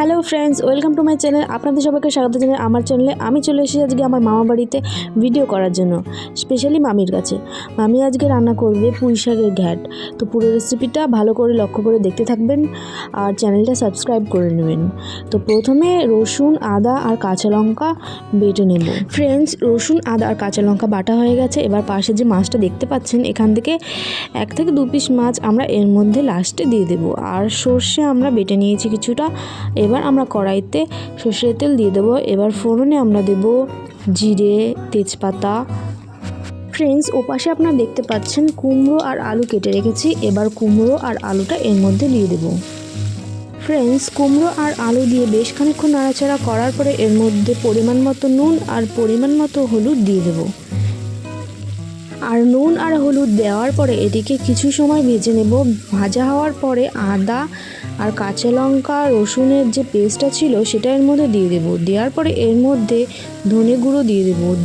Hello friends, welcome to my channel. আপনাদের সবাইকে স্বাগত জানাই আমার চ্যানেলে। আমি চলে এসেছি আজকে আমার মামা বাড়িতে ভিডিও করার জন্য, স্পেশালি মামির কাছে। মামি আজকে রান্না করবে পুঁই শাকের ঘ্যাট। তো পুরো রেসিপিটা ভালো করে লক্ষ্য করে দেখতে থাকবেন আর চ্যানেলটা সাবস্ক্রাইব করে নেবেন। তো প্রথমে রসুন, আদা আর কাঁচা লঙ্কা বেটে নেব। ফ্রেন্ডস, রসুন, আদা আর কাঁচা লঙ্কা বাটা হয়ে গেছে। এবার পাশে যে মাছটা দেখতে পাচ্ছেন, এখান থেকে এক থেকে দু পিস মাছ আমরা এর মধ্যে লাস্টে দিয়ে দেবো। আর সর্ষে আমরা বেটে নিয়েছি কিছুটা। এবার আমরা কড়াইতে সর্ষের তেল দিয়ে দেবো। এবার ফোড়নে আমরা দেব জিরে, তেজপাতা। ফ্রেন্ডস ওপাশে আপনারা দেখতে পাচ্ছেন কুমড়ো আর আলু কেটে রেখেছি। এবার কুমড়ো আর আলুটা এর মধ্যে দিয়ে দেবো। ফ্রেন্ডস কুমড়ো আর আলু দিয়ে বেশ খানিক্ষণ নাড়াচাড়া করার পরে এর মধ্যে পরিমাণ মতো নুন আর পরিমাণ মতো হলুদ দিয়ে দেবো। আর নুন আর হলুদ দেওয়ার পরে এটিকে কিছু সময় ভেজে নেব। ভাজা হওয়ার পরে আদা আর কাঁচা লঙ্কা, রসুনের যে পেস্টটা ছিল সেটা এর মধ্যে দিয়ে দেবো। দেওয়ার পরে এর মধ্যে ধনে গুঁড়ো দিয়ে দেবো।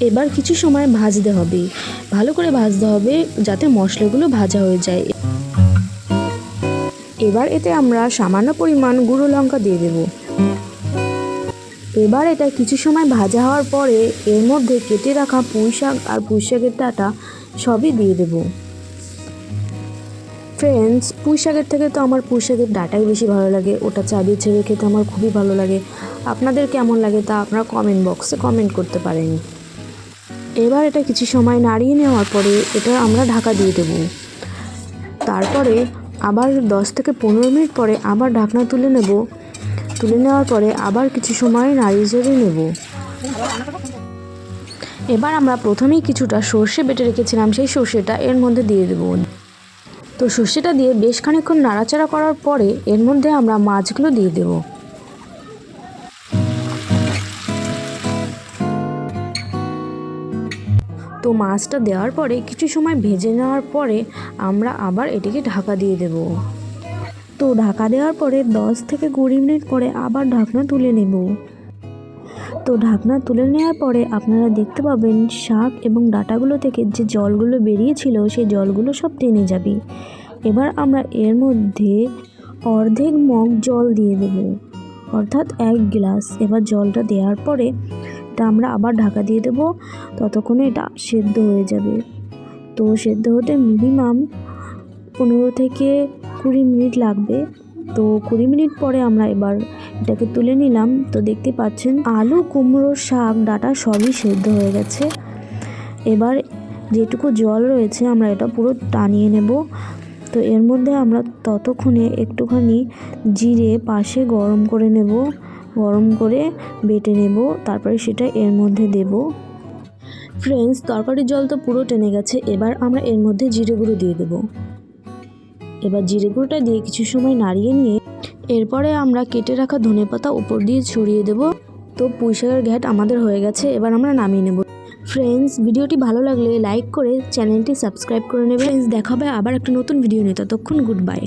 এবার কিছু সময় ভাজতে হবে। ভালো করে ভাজতে হবে যাতে মশলাগুলো ভাজা হয়ে যায়। এবার এতে আমরা সামান্য পরিমাণ গুঁড়ো লঙ্কা দিয়ে দেবো। এবার এটা কিছু সময় ভাজা হওয়ার পরে এর মধ্যে কেটে রাখা পুঁই শাক আর পুঁই শাকের ডাঁটা সবই দিয়ে দেব। ফ্রেন্ডস পুঁই শাকের থেকে তো আমার পুঁই শাকের ডাঁটাই বেশি ভালো লাগে। ওটা চাবিয়ে ছেড়ে খেতে আমার খুবই ভালো লাগে। আপনাদের কেমন লাগে তা আপনারা কমেন্ট বক্সে কমেন্ট করতে পারেন। এবার এটা কিছু সময় নাড়িয়ে নেওয়ার পরে এটা আমরা ঢাকা দিয়ে দেব। তারপরে আবার দশ থেকে পনেরো মিনিট পরে আবার ঢাকনা তুলে নেব। তুলে নেওয়ার পরে আবার কিছু সময় নাড়িয়ে চেড়ে নেব। এবার আমরা প্রথমেই কিছুটা সর্ষে বেটে রেখেছিলাম, সেই সর্ষেটা এর মধ্যে দিয়ে দেব। তো সর্ষেটা দিয়ে বেশ খানিক্ষণ নাড়াচাড়া করার পরে এর মধ্যে আমরা মাছগুলো দিয়ে দেব। তো মাছটা দেওয়ার পরে কিছু সময় ভেজে নেওয়ার পরে আমরা আবার এটিকে ঢাকা দিয়ে দেবো। তো ঢাকা দেওয়ার পরে দশ থেকে কুড়ি মিনিট পরে আবার ঢাকনা তুলে নেব। তো ঢাকনা তুলে নেওয়ার পরে আপনারা দেখতে পাবেন শাক এবং ডাটাগুলো থেকে যে জলগুলো বেরিয়েছিল, সেই জলগুলো সব টেনে যাবে। এবার আমরা এর মধ্যে অর্ধেক মগ জল দিয়ে দেব, অর্থাৎ এক গ্লাস। এবার জলটা দেওয়ার পরে এটা আমরা আবার ঢাকা দিয়ে দেব, ততক্ষণে এটা সেদ্ধ হয়ে যাবে। তো সেদ্ধ হতে মিনিমাম পনেরো থেকে কুড়ি মিনিট লাগবে। তো কুড়ি মিনিট পরে আমরা এবার এটাকে তুলে নিলাম। তো দেখতে পাচ্ছেন, আলু কুমড়ো শাক, ডাটা সবই সেদ্ধ হয়ে গেছে। এবার যেটুকু জল রয়েছে আমরা এটা পুরো টানিয়ে নেব। তো এর মধ্যে আমরা ততক্ষণে একটুখানি জিরে পাশে গরম করে নেব। গরম করে বেটে নেব, তারপরে সেটা এর মধ্যে দেব। ফ্রেন্ডস, তরকারির জল তো পুরো টেনে গেছে। এবার আমরা এর মধ্যে জিরে গুঁড়ো দিয়ে দেবো। এবার জিরে গুঁড়োটা দিয়ে কিছু সময় নাড়িয়ে নিয়ে এরপরে আমরা কেটে রাখা ধনে পাতা উপর দিয়ে ছড়িয়ে দেব। তো পুঁইশাকের ঘ্যাট আমাদের হয়ে গেছে, এবার আমরা নামিয়ে নেব। ফ্রেন্ডস ভিডিওটি ভালো লাগলে লাইক করে চ্যানেলটি সাবস্ক্রাইব করে নেবে ফ্রেন্ডস দেখাবে আবার একটা নতুন ভিডিও নিয়ে। ততক্ষণ গুড বাই